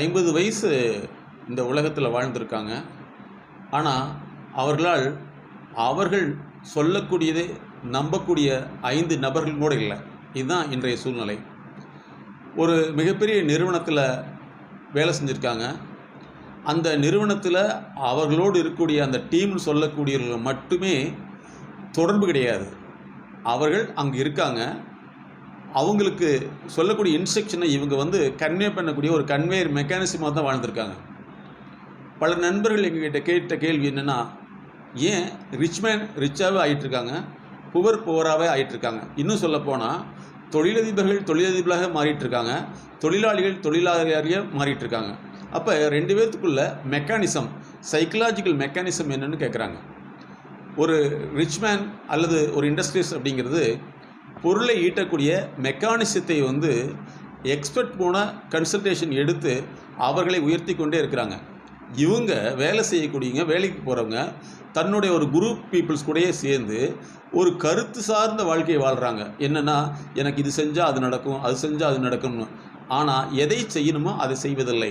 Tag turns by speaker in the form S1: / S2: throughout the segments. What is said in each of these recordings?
S1: ஐம்பது வயசு இந்த உலகத்தில் வாழ்ந்திருக்காங்க. ஆனால் அவர்களால் அவர்கள் சொல்லக்கூடியதை நம்பக்கூடிய ஐந்து நபர்கள் கூட இல்லை. இதுதான் இன்றைய சூழ்நிலை. ஒரு மிகப்பெரிய நிறுவனத்தில் வேலை செஞ்சுருக்காங்க. அந்த நிறுவனத்தில் அவர்களோடு இருக்கக்கூடிய அந்த டீம்னு சொல்லக்கூடியவர்கள் மட்டுமே தொடர்பு கிடையாது. அவர்கள் அங்கே இருக்காங்க. அவங்களுக்கு சொல்லக்கூடிய இன்ஸ்ட்ரக்ஷனை இவங்க வந்து கன்வே பண்ணக்கூடிய ஒரு கன்வேயர் மெக்கானிசமாக தான் வாழ்ந்திருக்காங்க. பல நண்பர்கள் எங்ககிட்ட கேட்ட கேள்வி என்னென்னா ஏன் ரிச்மேன் ரிச்சாகவே ஆகிட்டுருக்காங்க புவர் புவராகவே ஆகிட்டுருக்காங்க இன்னும் சொல்லப்போனால் தொழிலதிபர்கள் தொழிலதிபர்களாக மாறிட்டு இருக்காங்க தொழிலாளிகள் தொழிலாளியாக மாறிட்டுருக்காங்க. அப்போ ரெண்டு பேர்த்துக்குள்ள மெக்கானிசம் சைக்கலாஜிக்கல் மெக்கானிசம் என்னன்னு கேட்குறாங்க ஒரு ரிச்மேன் அல்லது ஒரு இண்டஸ்ட்ரீஸ் அப்படிங்கிறது பொருளை ஈட்டக்கூடிய மெக்கானிசத்தை வந்து எக்ஸ்பர்ட் போன கன்சல்டேஷன் எடுத்து அவர்களை உயர்த்தி கொண்டே இருக்கிறாங்க. இவங்க வேலை செய்யக்கூடியவங்க வேலைக்கு போகிறவங்க தன்னுடைய ஒரு குரூப் பீப்புள்ஸ் கூடயே சேர்ந்து ஒரு கருத்து சார்ந்த வாழ்க்கையை வாழ்கிறாங்க என்னென்னா எனக்கு இது செஞ்சால் அது நடக்கும் அது செஞ்சால் அது நடக்கும்னு. ஆனால் எதை செய்யணுமோ அதை செய்வதில்லை.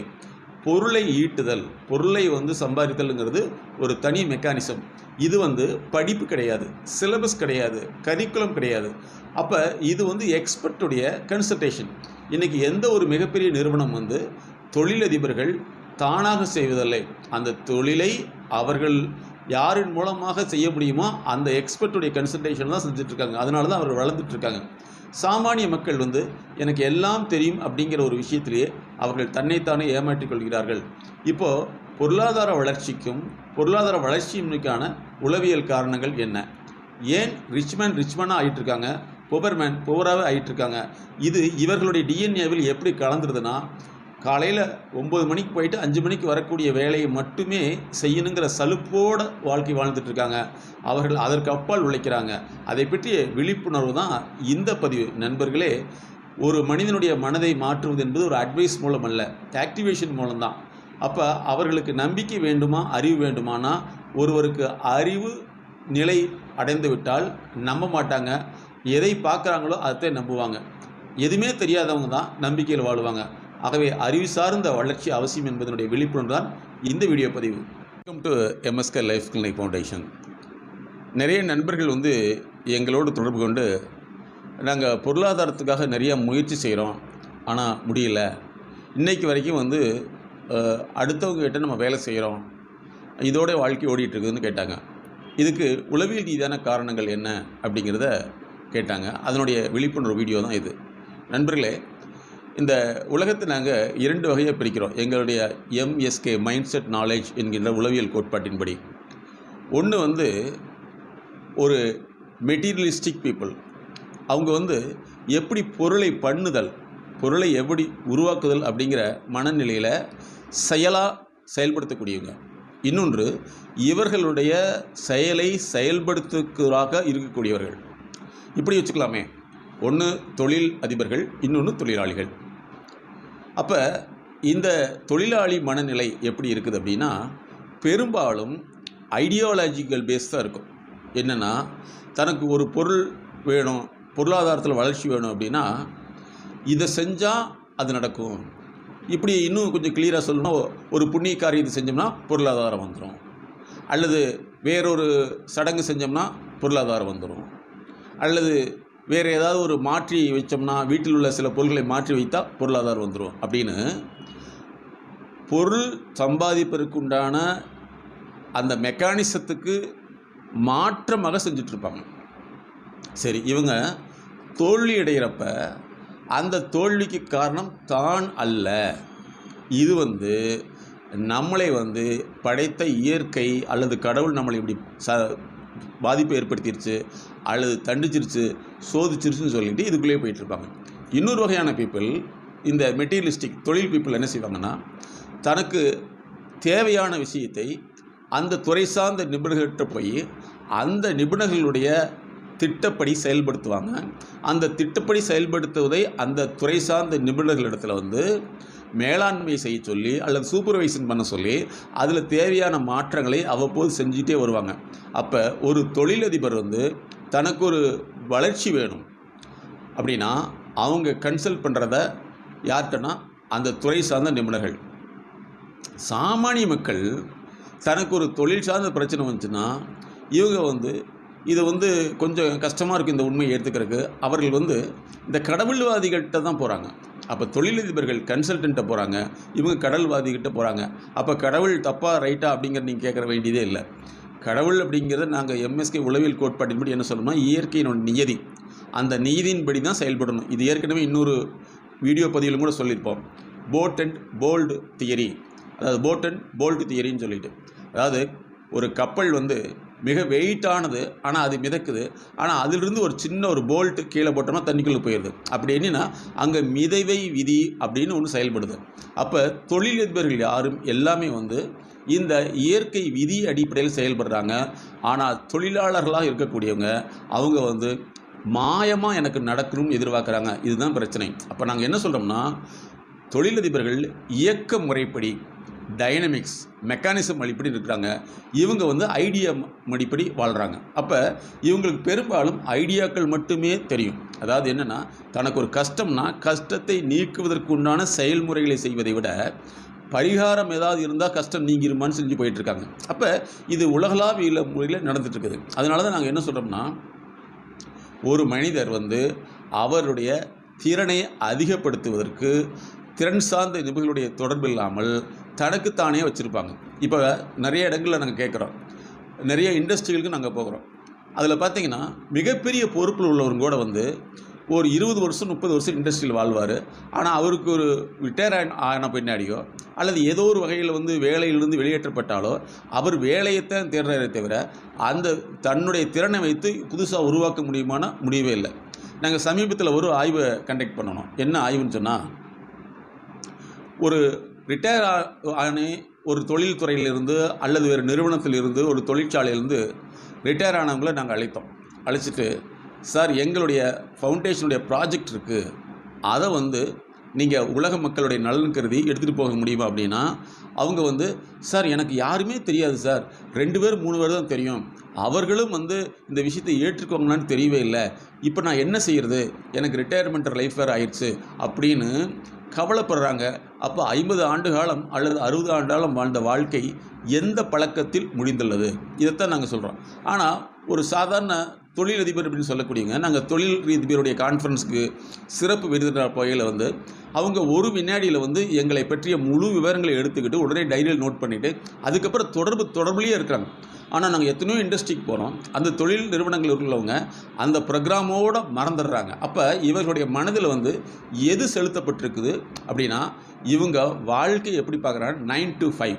S1: பொருளை ஈட்டுதல் பொருளை வந்து சம்பாதித்தல்ங்கிறது ஒரு தனி மெக்கானிசம் இது வந்து படிப்பு கிடையாது சிலபஸ் கிடையாது கரிக்குலம் கிடையாது. அப்போ இது வந்து எக்ஸ்பர்ட்டுடைய கன்சல்டேஷன் இன்றைக்கி எந்த ஒரு மிகப்பெரிய நிறுவனம் வந்து தொழிலதிபர்கள் தானாக செய்வதில்லை. அந்த தொழிலை அவர்கள் யாரின் மூலமாக செய்ய முடியுமோ அந்த எக்ஸ்பர்ட்டுடைய கன்சல்டேஷன் தான் செஞ்சுட்ருக்காங்க அதனால தான் அவர்கள் வளர்ந்துட்டுருக்காங்க சாமானிய மக்கள் வந்து எனக்கு எல்லாம் தெரியும் அப்படிங்கிற ஒரு விஷயத்திலேயே அவர்கள் தன்னைத்தானே ஏமாற்றிக் கொள்கிறார்கள். இப்போது பொருளாதார வளர்ச்சிக்கும் பொருளாதார வளர்ச்சியின்மைக்கான உளவியல் காரணங்கள் என்ன? ஏன் ரிச்மேன் ரிச்மேனாக ஆகிட்டு இருக்காங்க புவர்மேன் புவராகவே ஆகிட்டுருக்காங்க இது இவர்களுடைய டிஎன்ஏவில் எப்படி கலந்துருதுன்னா காலையில் ஒம்பது மணிக்கு போயிட்டு அஞ்சு மணிக்கு வரக்கூடிய வேலையை மட்டுமே செய்யணுங்கிற சலுப்போட வாழ்க்கை வாழ்ந்துட்டுருக்காங்க அவர்கள் அதற்கு அப்பால் உழைக்கிறாங்க. அதை பற்றிய விழிப்புணர்வு தான் இந்த பதிவு. நண்பர்களே ஒரு மனிதனுடைய மனதை மாற்றுவது என்பது ஒரு அட்வைஸ் மூலம் அல்ல ஆக்டிவேஷன் மூலம்தான் அப்போ அவர்களுக்கு நம்பிக்கை வேண்டுமா அறிவு வேண்டுமானா ஒருவருக்கு அறிவு நிலை அடைந்து விட்டால் நம்ப மாட்டாங்க. எதை பார்க்குறாங்களோ அதை நம்புவாங்க. எதுவுமே தெரியாதவங்க தான் நம்பிக்கையில் வாழுவாங்க. ஆகவே அறிவு சார்ந்த வளர்ச்சி அவசியம் என்பதனுடைய விழிப்புணர்வு தான் இந்த வீடியோ பதிவு. Welcome to MSK life clinic foundation நிறைய நண்பர்கள் வந்து எங்களோடு தொடர்பு கொண்டு நாங்கள் பொருளாதாரத்துக்காக நிறையா முயற்சி செய்கிறோம் ஆனால் முடியல. இன்னைக்கு வரைக்கும் வந்து அடுத்தவங்ககிட்ட அடுத்தவங்க நம்ம வேலை செய்கிறோம் இதோட வாழ்க்கை ஓடிட்டுருக்குதுன்னு கேட்டாங்க. இதுக்கு உளவியல் ரீதியான காரணங்கள் என்ன? அப்படிங்கிறத கேட்டாங்க. அதனுடைய விழிப்புணர்வு வீடியோ தான் இது. நண்பர்களே இந்த உலகத்தை நாங்கள் இரண்டு வகையாக பிரிக்கிறோம். எங்களுடைய எம்எஸ்கே மைண்ட் செட் நாலேஜ் என்கின்ற உளவியல் கோட்பாட்டின்படி. ஒன்று வந்து ஒரு மெட்டீரியலிஸ்டிக் பீப்புள் அவங்க வந்து எப்படி பொருளை பண்ணுதல் பொருளை எப்படி உருவாக்குதல் அப்படிங்கிற மனநிலையில் செயலாக செயல்படுத்தக்கூடியவங்க. இன்னொன்று இவர்களுடைய செயலை செயல்படுத்துவதாக இருக்கக்கூடியவர்கள். இப்படி வச்சுக்கலாமே. ஒன்று தொழில் அதிபர்கள் இன்னொன்று தொழிலாளிகள். அப்போ இந்த தொழிலாளி மனநிலை எப்படி இருக்குது அப்படின்னா பெரும்பாலும் ஐடியாலஜிக்கல் பேஸ் தான் இருக்கும். என்னென்னா தனக்கு ஒரு பொருள் வேணும் பொருளாதாரத்தில் வளர்ச்சி வேணும் அப்படின்னா இதை செஞ்சால் அது நடக்கும். இப்படி இன்னும் கொஞ்சம் கிளியராக சொல்லணும் ஒரு புண்ணிய காரியத்தை செஞ்சோம்னா பொருளாதாரம் வந்துடும் அல்லது வேறொரு சடங்கு செஞ்சோம்னா பொருளாதாரம் வந்துடும் அல்லது வேறு ஏதாவது ஒரு மாற்றி வச்சோம்னா வீட்டில் உள்ள சில பொருள்களை மாற்றி வைத்தால் பொருளாதாரம் வந்துடும் அப்படின்னு பொருள் சம்பாதிப்பதற்குண்டான அந்த மெக்கானிசத்துக்கு மாற்றமாக செஞ்சிட்ருப்பாங்க. சரி இவங்க தோல்வி அடைகிறப்ப அந்த தோல்விக்கு காரணம் தான் அல்ல. இது வந்து நம்மளை வந்து படைத்த இயற்கை அல்லது கடவுள் நம்மளை இப்படி ச பாதிப்பை ஏற்படுத்திருச்சு அல்லது தண்டிச்சிருச்சு சோதிச்சிருச்சுன்னு சொல்லிட்டு இதுக்குள்ளேயே போயிட்டுருப்பாங்க. இன்னொரு வகையான பீப்புள் இந்த மெட்டீரியலிஸ்டிக் தொழில் பீப்புள் என்ன செய்வாங்கன்னா தனக்கு தேவையான விஷயத்தை அந்த துறை சார்ந்த நிபுணர்கள்ட்ட போய் அந்த நிபுணர்களுடைய திட்டப்படி செயல்படுத்துவாங்க. அந்த திட்டப்படி செயல்படுத்துவதை அந்த துறை சார்ந்த நிபுணர்களிடத்தில் வந்து மேலாண்மை செய்ய சொல்லி அல்லது சூப்பர்வைசன் பண்ண சொல்லி அதில் தேவையான மாற்றங்களை அவ்வப்போது செஞ்சுட்டே வருவாங்க. அப்போ ஒரு தொழிலதிபர் வந்து தனக்கு ஒரு வளர்ச்சி வேணும். அப்படின்னா அவங்க கன்சல்ட் பண்ணுறத யார்கிட்டனா அந்த துறை சார்ந்த நிபுணர்கள். சாமானிய மக்கள் தனக்கு ஒரு தொழில் சார்ந்த பிரச்சனை வந்துச்சுன்னா இவங்க வந்து இது வந்து கொஞ்சம் கஷ்டமாக இருக்குது இந்த உண்மையை ஏற்றுக்கிறதுக்கு அவர்கள் வந்து இந்த கடவுள்வாதிகள்கிட்ட தான் போகிறாங்க அப்போ தொழிலதிபர்கள் கன்சல்டண்ட்டை போகிறாங்க இவங்க கடல்வாதிகிட்ட போகிறாங்க அப்போ கடவுள் தப்பாக ரைட்டா அப்படிங்கிறது நீங்கள் கேட்குற வேண்டியதே இல்லை. கடவுள் அப்படிங்கிறத நாங்கள் எம்எஸ்கே உளவியல் கோட்பாட்டின்படி என்ன சொல்லணும்னா இயற்கையினோட நியதி. அந்த நீதியின்படி தான் செயல்படணும். இது ஏற்கனவே இன்னொரு வீடியோ பதிவிலும் கூட சொல்லியிருப்போம். போட் அண்ட் போல்டு தியரி அதாவது போட் அண்ட் போல்டு தியரின்னு சொல்லிட்டு. அதாவது ஒரு கப்பல் வந்து மிக வெயிட்டானது ஆனால் அது மிதக்குது. ஆனால் அதிலிருந்து ஒரு சின்ன ஒரு போல்ட்டு கீழே போட்டோம்னா தண்ணிக்குள்ளே போயிடுது அப்படி என்னன்னா அங்கே மிதவை விதி அப்படின்னு ஒன்று செயல்படுது. அப்போ தொழிலதிபர்கள் யாரும் எல்லாமே வந்து இந்த இயற்கை விதி அடிப்படையில் செயல்படுறாங்க. ஆனால் தொழிலாளர்களாக இருக்கக்கூடியவங்க அவங்க வந்து மாயமாக எனக்கு நடக்கணும்னு எதிர்பார்க்குறாங்க. இதுதான் பிரச்சனை. அப்போ நாங்கள் என்ன சொல்கிறோம்னா தொழிலதிபர்கள் இயக்க முறைப்படி டைனமிக்ஸ் மெக்கானிசம் அடிப்படி இருக்கிறாங்க இவங்க வந்து ஐடியா மடிப்படி வாழ்கிறாங்க அப்போ இவங்களுக்கு பெரும்பாலும் ஐடியாக்கள் மட்டுமே தெரியும். அதாவது என்னென்னா தனக்கு ஒரு கஷ்டம்னா கஷ்டத்தை நீக்குவதற்கு உண்டான செயல்முறைகளை செய்வதை விட பரிகாரம் ஏதாவது இருந்தால் கஷ்டம் நீங்கிருமான்னு செஞ்சு போயிட்டுருக்காங்க. அப்போ இது உலகளாவிய முறையில் நடந்துட்டு இருக்குது அதனால தான் நாங்கள் என்ன சொல்கிறோம்னா ஒரு மனிதர் வந்து அவருடைய திறனை அதிகப்படுத்துவதற்கு திறன் சார்ந்த நிபுணர்களுடைய தொடர்பு இல்லாமல் தனக்குத்தானே வச்சுருப்பாங்க. இப்போ நிறைய இடங்களில் நாங்கள் கேட்குறோம் நிறைய இண்டஸ்ட்ரிகளுக்கு நாங்கள் போகிறோம். அதில் பார்த்தீங்கன்னா மிகப்பெரிய பொறுப்பில் உள்ளவங்க கூட வந்து ஒரு இருபது வருஷம் முப்பது வருஷம் இண்டஸ்ட்ரியில் வாழ்வார். ஆனால் அவருக்கு ஒரு ரிட்டையர் ஆன பின்னாடியோ அல்லது ஏதோ ஒரு வகையில் வந்து வேலையிலிருந்து வெளியேற்றப்பட்டாலோ அவர் வேலையைத்தான் தேடுறாரே தவிர அந்த தன்னுடைய திறனை வைத்து புதுசாக உருவாக்க முடியுமானா முடியவே இல்லை. நாங்கள் சமீபத்தில் ஒரு ஆய்வை கண்டக்ட் பண்ணணும். என்ன ஆய்வுன்னு சொன்னால் ஒரு ரிட்டையர் ஆனே ஒரு தொழில் துறையிலிருந்து அல்லது வேறு நிறுவனத்திலிருந்து ஒரு தொழிற்சாலையிலிருந்து ரிட்டையர் ஆனவங்களை நாங்கள் அழைத்தோம். அழைச்சிட்டு சார் எங்களுடைய ஃபவுண்டேஷனுடைய ப்ராஜெக்ட் இருக்குது அதை வந்து நீங்கள் உலக மக்களுடைய நலன் கருதி எடுத்துகிட்டு போக முடியுமா? அப்படின்னா அவங்க வந்து சார் எனக்கு யாருமே தெரியாது சார். ரெண்டு பேர் மூணு பேர் தான் தெரியும். அவர்களும் வந்து இந்த விஷயத்தை ஏற்றுக்கோங்களான்னு தெரியவே இல்லை. இப்போ நான் என்ன செய்கிறது எனக்கு ரிட்டையர்மெண்ட் லைஃப் வேறு ஆயிடுச்சு. அப்படின்னு கவலைப்படுறாங்க. அப்போ ஐம்பது ஆண்டு காலம் அல்லது அறுபது ஆண்டு காலம் வாழ்ந்த வாழ்க்கை எந்த பழக்கத்தில் முடிந்துள்ளது? இதைத்தான் நாங்கள் சொல்கிறோம் ஆனால் ஒரு சாதாரண தொழிலதிபர் அப்படின்னு சொல்லக்கூடியவங்க நாங்கள் தொழில் அதிபருடைய கான்ஃபரன்ஸுக்கு சிறப்பு விருதுனர் போகையில் வந்து அவங்க ஒரு வினாடியில் வந்து எங்களை பற்றிய முழு விவரங்களை எடுத்துக்கிட்டு உடனே டைரியில் நோட் பண்ணிவிட்டு அதுக்கப்புறம் தொடர்பு தொடர்புலேயே இருக்கிறாங்க ஆனால் நாங்கள் எத்தனையோ இண்டஸ்ட்ரிக்கு போகிறோம் அந்த தொழில் நிறுவனங்கள் உள்ளவங்க அந்த ப்ரோக்ராமோடு மறந்துடுறாங்க. அப்போ இவர்களுடைய மனதில் வந்து எது செலுத்தப்பட்டிருக்குது அப்படின்னா இவங்க வாழ்க்கை எப்படி பார்க்குறாங்க? நைன் டு ஃபைவ்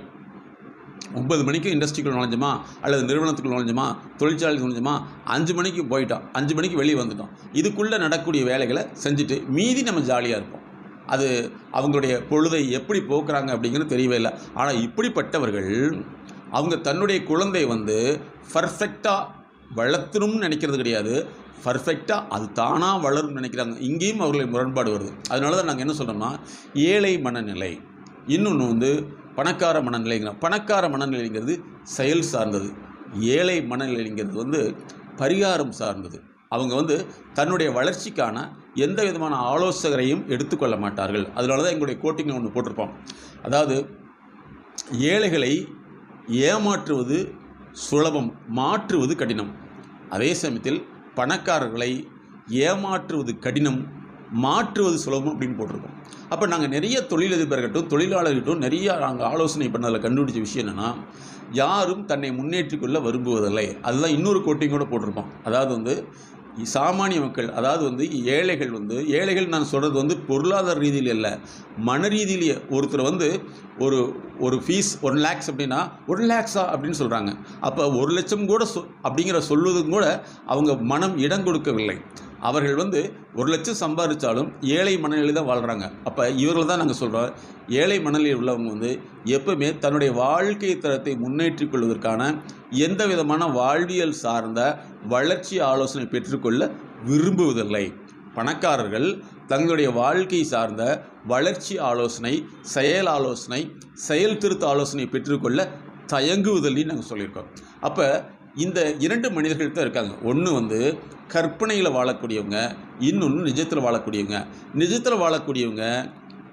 S1: ஒன்பது மணிக்கு இண்டஸ்ட்ரிக்குள் நுழைஞ்சோமா அல்லது நிறுவனத்துக்குள் நுழைஞ்சோமா தொழிற்சாலைக்கு நுழைஞ்சோமா அஞ்சு மணிக்கு போயிட்டோம். அஞ்சு மணிக்கு வெளியே வந்துட்டோம். இதுக்குள்ளே நடக்கக்கூடிய வேலைகளை செஞ்சுட்டு மீதி நம்ம ஜாலியாக இருப்போம். அது அவங்களுடைய பொழுதை எப்படி போக்குறாங்க அப்படிங்கிறது தெரியவே இல்லை. ஆனால் இப்படிப்பட்டவர்கள் அவங்க தன்னுடைய குழந்தை வந்து பர்ஃபெக்டாக வளர்த்தணும்னு நினைக்கிறது கிடையாது. பர்ஃபெக்டாக அது தானாக வளரும்னு நினைக்கிறாங்க. இங்கேயும் அவர்களுடைய முரண்பாடு வருது. அதனால தான் நாங்கள் என்ன சொல்கிறோம்னா ஏழை மனநிலை. இன்னொன்று வந்து பணக்கார மனநிலைங்கிறோம் பணக்கார மனநிலைங்கிறது செயல் சார்ந்தது. ஏழை மனநிலைங்கிறது வந்து பரிகாரம் சார்ந்தது. அவங்க வந்து தன்னுடைய வளர்ச்சிக்கான எந்த விதமான ஆலோசகரையும் எடுத்துக்கொள்ள மாட்டார்கள். அதனால தான் எங்களுடைய கோட்டிங்கில் ஒன்று போட்டிருப்போம். அதாவது ஏழைகளை ஏமாற்றுவது சுலபம் மாற்றுவது கடினம். அதே சமயத்தில் பணக்காரர்களை ஏமாற்றுவது கடினம் மாற்றுவது சுலபம் அப்படின்னு போட்டிருக்கோம். அப்போ நாங்கள் நிறைய தொழிலதிபர்கிட்டும் தொழிலாளர்கிட்டும் நிறைய நாங்கள் ஆலோசனை பண்ணதில் கண்டுபிடிச்ச விஷயம் என்னென்னா யாரும் தன்னை முன்னேற்றிக்கொள்ள விரும்புவதில்லை. அதுதான் இன்னொரு கோட்டிங்கோட போட்டிருப்போம். அதாவது வந்து சாமானிய மக்கள் அதாவது வந்து ஏழைகள் வந்து ஏழைகள் நான் சொல்கிறது வந்து பொருளாதார ரீதியில் இல்லை மன ரீதியிலேயே ஒருத்தர் வந்து ஒரு ஒரு ஃபீஸ் ஒன் லேக்ஸ் அப்படின்னா ஒன் லேக்ஸா அப்படின்னு சொல்கிறாங்க அப்போ ஒரு லட்சம் கூட சொ அப்படிங்கிற சொல்வதும் கூட அவங்க மனம் இடம் கொடுக்கவில்லை. அவர்கள் வந்து ஒரு லட்சம் சம்பாதிச்சாலும் ஏழை மனநிலை தான் வாழ்கிறாங்க அப்போ இவர்கள் தான் நாங்கள் சொல்கிறோம் ஏழை மனநிலையில் உள்ளவங்க வந்து எப்பவுமே தன்னுடைய வாழ்க்கை தரத்தை முன்னேற்றிக் கொள்வதற்கான எந்த விதமான வாழ்வியல் சார்ந்த வளர்ச்சி ஆலோசனை பெற்றுக்கொள்ள விரும்புவதில்லை. பணக்காரர்கள் தங்களுடைய வாழ்க்கை சார்ந்த வளர்ச்சி ஆலோசனை செயல் ஆலோசனை செயல் திருத்த ஆலோசனை பெற்றுக்கொள்ள தயங்குவதில்லைன்னு நாங்கள் சொல்லியிருக்கோம். அப்போ இந்த இரண்டு மனிதர்கள் தான் இருக்காங்க. ஒன்று வந்து கற்பனையில் வாழக்கூடியவங்க இன்னொன்று நிஜத்தில் வாழக்கூடியவங்க. நிஜத்தில் வாழக்கூடியவங்க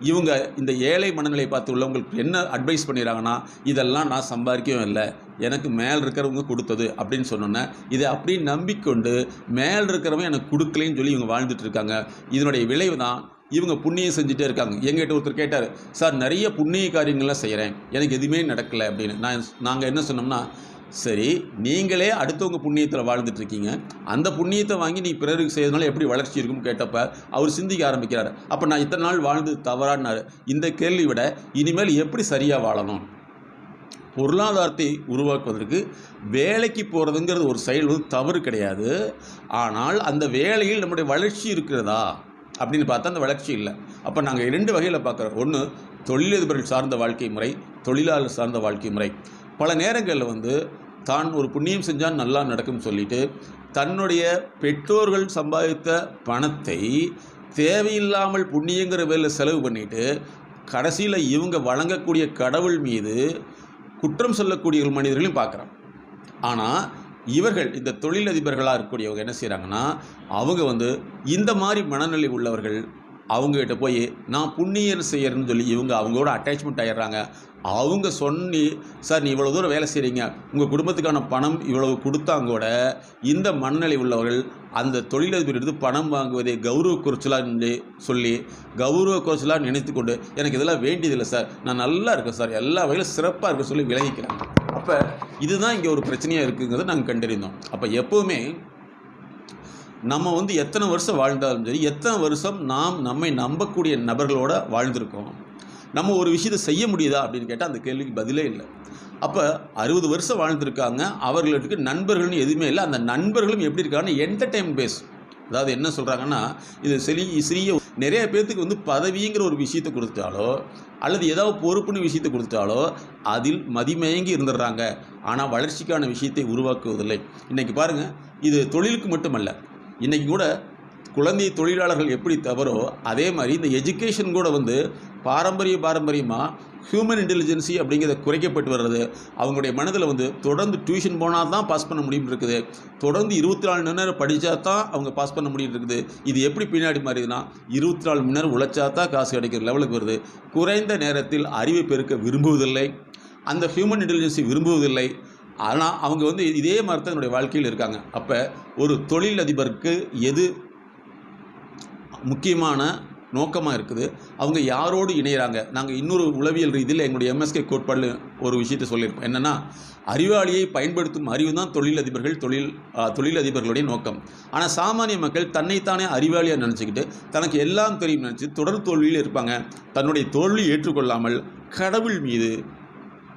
S1: இவங்க இந்த ஏழை மனநிலை பார்த்து உள்ளவங்களுக்கு என்ன அட்வைஸ் பண்ணிடுறாங்கன்னா இதெல்லாம் நான் சம்பாதிக்கவும் இல்லை. எனக்கு மேல் இருக்கிறவங்க கொடுத்தது அப்படின்னு சொன்னோன்னே இதை அப்படியே நம்பிக்கொண்டு மேல் இருக்கிறவங்க எனக்கு கொடுக்கலைன்னு சொல்லி இவங்க வாழ்ந்துட்டு இருக்காங்க. இதனுடைய விளைவு தான் இவங்க புண்ணியம் செஞ்சுட்டே இருக்காங்க. எங்கிட்ட ஒருத்தர் கேட்டார் சார் நிறைய புண்ணிய காரியங்கள்லாம் செய்கிறேன் எனக்கு எதுவுமே நடக்கலை அப்படின்னு. நான் நாங்கள் என்ன சொன்னோம்னா சரி நீங்களே அடுத்தவங்க புண்ணியத்தில் வாழ்ந்துட்டு இருக்கீங்க அந்த புண்ணியத்தை வாங்கி நீ பிறருக்கு செய்யறதுனால எப்படி வளர்ச்சி இருக்கும்னு கேட்டப்ப அவர் சிந்திக்க ஆரம்பிக்கிறார். அப்போ நான் இத்தனை நாள் வாழ்ந்து தவறானாரு. இந்த கேள்வி விட இனிமேல் எப்படி சரியாக வாழணும்? பொருளாதாரத்தை உருவாக்குவதற்கு வேலைக்கு போகிறதுங்கிறது ஒரு செயல் வந்து தவறு கிடையாது. ஆனால் அந்த வேலையில் நம்முடைய வளர்ச்சி இருக்கிறதா? அப்படின்னு பார்த்தா அந்த வளர்ச்சி இல்லை. அப்போ நாங்கள் இரண்டு வகையில் பார்க்குறோம். ஒன்று தொழிலதிபர்கள் சார்ந்த வாழ்க்கை முறை தொழிலாளர் சார்ந்த வாழ்க்கை முறை. பல நேரங்களில் வந்து தான் ஒரு புண்ணியம் செஞ்சால் நல்லா நடக்கும்னு சொல்லிட்டு தன்னுடைய பெற்றோர்கள் சம்பாதித்த பணத்தை தேவையில்லாமல் புண்ணியங்கிற வேலை செலவு பண்ணிட்டு கடைசியில் இவங்க வழங்கக்கூடிய கடவுள் மீது குற்றம் சொல்லக்கூடிய மனிதர்களையும் பார்க்குறான். ஆனால் இவர்கள் இந்த தொழிலதிபர்களாக இருக்கக்கூடியவங்க என்ன செய்கிறாங்கன்னா அவங்க வந்து இந்த மாதிரி மனநிலை உள்ளவர்கள் அவங்ககிட்ட போய் நான் புண்ணியர் செய்யறேன்னு சொல்லி இவங்க அவங்களோட அட்டாச்மெண்ட் ஆயிடுறாங்க. அவங்க சொன்னி சார் நீ இவ்வளோ தூரம் வேலை செய்கிறீங்க உங்கள் குடும்பத்துக்கான பணம் இவ்வளவு கொடுத்தாங்க கூட இந்த மனநிலை உள்ளவர்கள் அந்த தொழிலதிபரிடத்து பணம் வாங்குவதை கௌரவ குறைச்சலாக சொல்லி கௌரவ குறைச்சலாக நினைத்து கொண்டு எனக்கு இதெல்லாம் வேண்டியதில்லை சார். நான் நல்லா இருக்கேன் சார். எல்லா வகையிலும் சிறப்பாக இருக்க சொல்லி விலகிக்கிறாங்க அப்போ இதுதான் இங்கே ஒரு பிரச்சனையாக இருக்குங்கிறத நாங்கள் கண்டறிந்தோம். அப்போ எப்போவுமே நம்ம வந்து எத்தனை வருஷம் வாழ்ந்தாலும் சரி எத்தனை வருஷம் நாம் நம்மை நம்பக்கூடிய நபர்களோட வாழ்ந்திருக்கோம்? நம்ம ஒரு விஷயத்தை செய்ய முடியுதா அப்படின்னு கேட்டால் அந்த கேள்விக்கு பதிலே இல்லை. அப்போ அறுபது வருஷம் வாழ்ந்திருக்காங்க அவர்களுக்கு நண்பர்கள்னு எதுவுமே இல்லை. அந்த நண்பர்களும் எப்படி இருக்காங்கன்னா என்டர்டைன் பேஸ் அதாவது என்ன சொல்கிறாங்கன்னா இது சிறி சிறிய நிறைய பேர்த்துக்கு வந்து பதவிங்கிற ஒரு விஷயத்தை கொடுத்தாலோ அல்லது ஏதாவது பொறுப்புன்னு விஷயத்தை கொடுத்தாலோ அதில் மதிமயங்கி இருந்துடுறாங்க. ஆனால் வளர்ச்சிக்கான விஷயத்தை உருவாக்குவதில்லை. இன்றைக்கி பாருங்கள் இது தொழிலுக்கு மட்டுமல்ல இன்றைக்கி கூட குழந்தை தொழிலாளர்கள் எப்படி தவறோ அதே மாதிரி இந்த எஜுகேஷன் கூட வந்து பாரம்பரிய பாரம்பரியமாக ஹியூமன் இன்டெலிஜென்சி அப்படிங்கிறத குறைக்கப்பட்டு வர்றது. அவங்களுடைய மனதில் வந்து தொடர்ந்து டியூஷன் போனால் தான் பாஸ் பண்ண முடியும் இருக்குது. தொடர்ந்து இருபத்தி நாலு மணி நேரம் படித்தா தான் அவங்க பாஸ் பண்ண முடியும் இருக்குது. இது எப்படி பின்னாடி மாறிதுன்னா இருபத்தி நாலு மணி நேரம் உழைச்சா தான் காசு கிடைக்கிற லெவலுக்கு வருது. குறைந்த நேரத்தில் அறிவை பெருக்க விரும்புவதில்லை. அந்த ஹியூமன் இன்டெலிஜென்சி விரும்புவதில்லை. ஆனால் அவங்க வந்து இதே மாதிரி தான் என்னுடைய வாழ்க்கையில் இருக்காங்க. அப்போ ஒரு தொழில் அதிபருக்கு எது முக்கியமான நோக்கமாக இருக்குது அவங்க யாரோடு இணையிறாங்க? நாங்கள் இன்னொரு உளவியல் ரீதியில் எங்களுடைய எம்எஸ்கே கோட்பாடில் ஒரு விஷயத்தை சொல்லியிருக்கோம் என்னென்னா அறிவாளியை பயன்படுத்தும் அறிவு தான் தொழிலதிபர்கள் தொழில் தொழில் தொழிலதிபர்களுடைய நோக்கம். ஆனால் சாமானிய மக்கள் தன்னைத்தானே அறிவாளியாக நினச்சிக்கிட்டு தனக்கு எல்லாம் தெரியும் நினச்சி தொடர் தோல்வியில் இருப்பாங்க. தன்னுடைய தோல்வி ஏற்றுக்கொள்ளாமல் கடவுள் மீது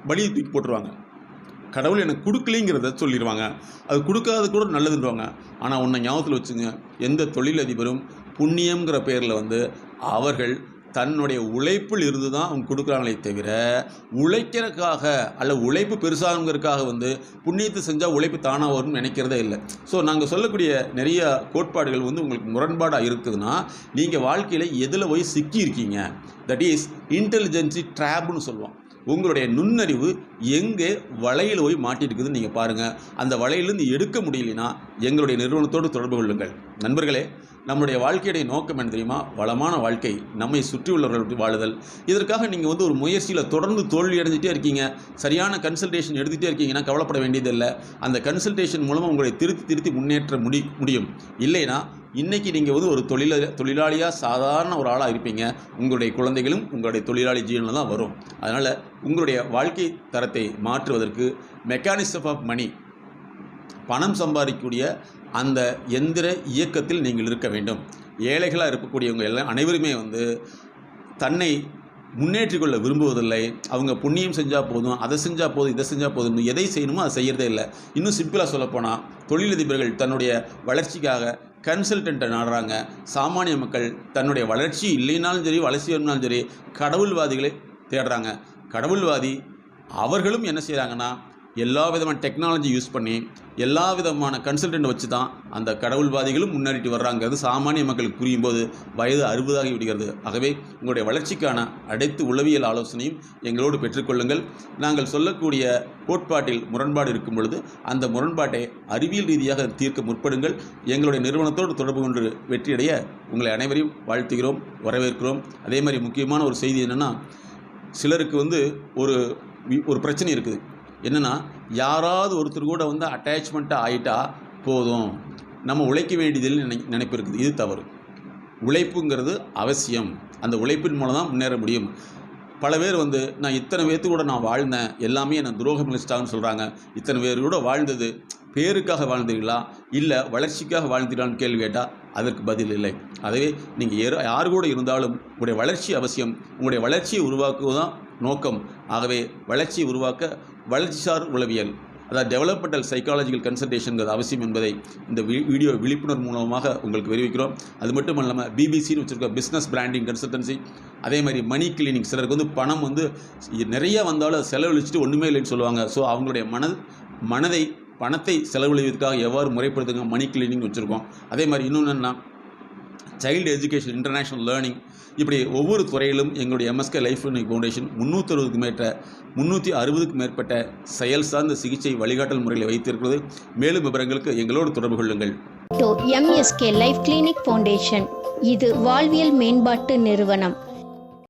S1: பலியை தூக்கி போட்டுருவாங்க. கடவுள் எனக்கு கொடுக்கலைங்கிறத சொல்லிடுவாங்க. அது கொடுக்காத கூட நல்லதுன்றவாங்க ஆனால் உன்னை ஞாபகத்தில் வச்சுங்க. எந்த தொழிலதிபரும் புண்ணியங்கிற பேரில் வந்து அவர்கள் தன்னுடைய உழைப்பில் இருந்து தான் அவங்க கொடுக்குறாங்களே தவிர உழைக்கிறதுக்காக அல்ல உழைப்பு பெருசாகுங்கிறதுக்காக வந்து புண்ணியத்தை செஞ்சால் உழைப்பு தானாக வரும்னு நினைக்கிறதே இல்லை. ஸோ நாங்கள் சொல்லக்கூடிய நிறைய கோட்பாடுகள் வந்து உங்களுக்கு முரண்பாடாக இருக்குதுன்னா நீங்கள் வாழ்க்கையில் எதில் போய் சிக்கியிருக்கீங்க? தட் இஸ் இன்டெலிஜென்சி ட்ராப்னு சொல்லுவோம். உங்களுடைய நுண்ணறிவு எங்கே வலையில் போய் மாட்டிருக்குதுன்னு நீங்கள் பாருங்கள் அந்த வலையிலேருந்து எடுக்க முடியலனா எங்களுடைய நிறுவனத்தோடு தொடர்பு கொள்ளுங்கள். நண்பர்களே நம்முடைய வாழ்க்கையுடைய நோக்கம் என்ன தெரியுமா? வளமான வாழ்க்கை நம்மை சுற்றியுள்ளவர்கள் வாழுதல். இதற்காக நீங்கள் வந்து ஒரு முயற்சியில் தொடர்ந்து தோல்வி அடைஞ்சிட்டே இருக்கீங்க. சரியான கன்சல்டேஷன் எடுத்துகிட்டே இருக்கீங்கன்னா கவலைப்பட வேண்டியதில்லை. அந்த கன்சல்டேஷன் மூலமாக உங்களை திருத்தி திருத்தி முன்னேற்ற முடி முடியும். இல்லைனா இன்றைக்கி நீங்கள் வந்து ஒரு தொழில தொழிலாளியாக சாதாரண ஒரு ஆளாக இருப்பீங்க. உங்களுடைய குழந்தைகளும் உங்களுடைய தொழிலாளி ஜீவனில் தான் வரும். அதனால் உங்களுடைய வாழ்க்கை தரத்தை மாற்றுவதற்கு மெக்கானிசம் ஆஃப் மணி பணம் சம்பாதிக்கக்கூடிய அந்த எந்திர இயக்கத்தில் நீங்கள் இருக்க வேண்டும். ஏழைகளாக இருக்கக்கூடியவங்க எல்லாம் அனைவருமே வந்து தன்னை முன்னேற்றிக் கொள்ள விரும்புவதில்லை. அவங்க புண்ணியம் செஞ்சால் போதும் அதை செஞ்சால் போதும் இதை செஞ்சால் போதும் எதை செய்யணுமோ அதை செய்கிறதே இல்லை. இன்னும் சிம்பிளாக சொல்லப்போனால் தொழிலதிபர்கள் தன்னுடைய வளர்ச்சிக்காக கன்சல்டண்ட்டை நாடுறாங்க. சாமானிய மக்கள் தன்னுடைய வளர்ச்சி இல்லைனாலும் சரி வளர்ச்சி வேணும்னாலும் சரி கடவுள்வாதிகளை தேடுறாங்க. கடவுள்வாதி அவர்களும் என்ன செய்கிறாங்கன்னா எல்லா விதமான டெக்னாலஜி யூஸ் பண்ணி எல்லா விதமான கன்சல்டன்ட் வச்சு தான் அந்த கடவுள்வாதிகளும் முன்னேறிட்டு வர்றாங்கிறது சாமானிய மக்களுக்கு புரியும் போது வயது அறுபதாகி விடுகிறது. ஆகவே உங்களுடைய வளர்ச்சிக்கான அனைத்து உளவியல் ஆலோசனையும் எங்களோடு பெற்றுக்கொள்ளுங்கள் நாங்கள் சொல்லக்கூடிய கோட்பாட்டில் முரண்பாடு இருக்கும் பொழுது அந்த முரண்பாட்டை அறிவியல் ரீதியாக தீர்க்க முற்படுங்கள். எங்களுடைய நிறுவனத்தோடு தொடர்பு கொண்டு வெற்றியடைய உங்களை அனைவரையும் வாழ்த்துகிறோம் வரவேற்கிறோம். அதே மாதிரி முக்கியமான ஒரு செய்தி என்னென்னா சிலருக்கு வந்து ஒரு ஒரு பிரச்சனை இருக்குது. என்னென்னா யாராவது ஒருத்தர் கூட வந்து அட்டாச்மெண்ட்டாக ஆகிட்டா போதும். நம்ம உழைக்க வேண்டியதில் நினை நினைப்பு இருக்குது. இது தவறு. உழைப்புங்கிறது அவசியம். அந்த உழைப்பின் மூலம் தான் முன்னேற முடியும். பல பேர் வந்து நான் இத்தனை பேர்த்து கூட நான் வாழ்ந்தேன். எல்லாமே என்னை துரோகம் நினைச்சிட்டாங்கன்னு சொல்கிறாங்க இத்தனை பேர் கூட வாழ்ந்தது பேருக்காக வாழ்ந்தீர்களா? இல்லை வளர்ச்சிக்காக வாழ்ந்தீர்களான்னு கேள்வி கேட்டால் அதற்கு பதில் இல்லை. அதுவே நீங்கள் யார் யார் கூட இருந்தாலும் உங்களுடைய வளர்ச்சி அவசியம். உங்களுடைய வளர்ச்சியை உருவாக்குவதுதான் நோக்கம். ஆகவே வளர்ச்சியை உருவாக்க வளர்ச்சிசார் உளவியல் அதாவது டெவலப்மெண்டல் சைக்காலஜிக்கல் கன்சல்டேஷன்கிறது அவசியம் என்பதை இந்த வி- வீடியோ விழிப்புணர்வு மூலமாக உங்களுக்கு தெரிவிக்கிறோம். அது மட்டும் இல்லாமல் பிபிசின்னு வச்சுருக்க பிஸ்னஸ் பிராண்டிங் கன்சல்டன்சி அதே மாதிரி மணி கிளினிக் சிலருக்கு வந்து பணம் வந்து நிறைய வந்தாலும் செலவழிச்சிட்டு ஒன்றுமே இல்லைன்னு சொல்லுவாங்க. ஸோ அவங்களுடைய மன மனதை பணத்தை செலவழிவதற்காக எவ்வாறு முறைப்படுத்துங்க மணி கிளீனிங் வச்சுருக்கோம். அதே மாதிரி இன்னொன்று என்னென்னா சைல்டு எஜுகேஷன் இன்டர்நேஷ்னல் லேர்னிங் இப்படி ஒவ்வொரு துறையிலும் எங்களுடைய எம்எஸ்கே லைஃப் ஃபவுண்டேஷன் முந்நூற்றி அறுபதுக்கு மேற்பட்ட முந்நூற்றி அறுபதுக்கு மேற்பட்ட செயல் சார்ந்த சிகிச்சை வழிகாட்டல் முறையில் வைத்திருக்கிறது. மேலும் விவரங்களுக்கு எங்களோடு தொடர்பு கொள்ளுங்கள்.
S2: எம்எஸ்கே லைஃப் கிளினிக் ஃபவுண்டேஷன் இது வாழ்வியல் மேம்பாட்டு நிறுவனம்.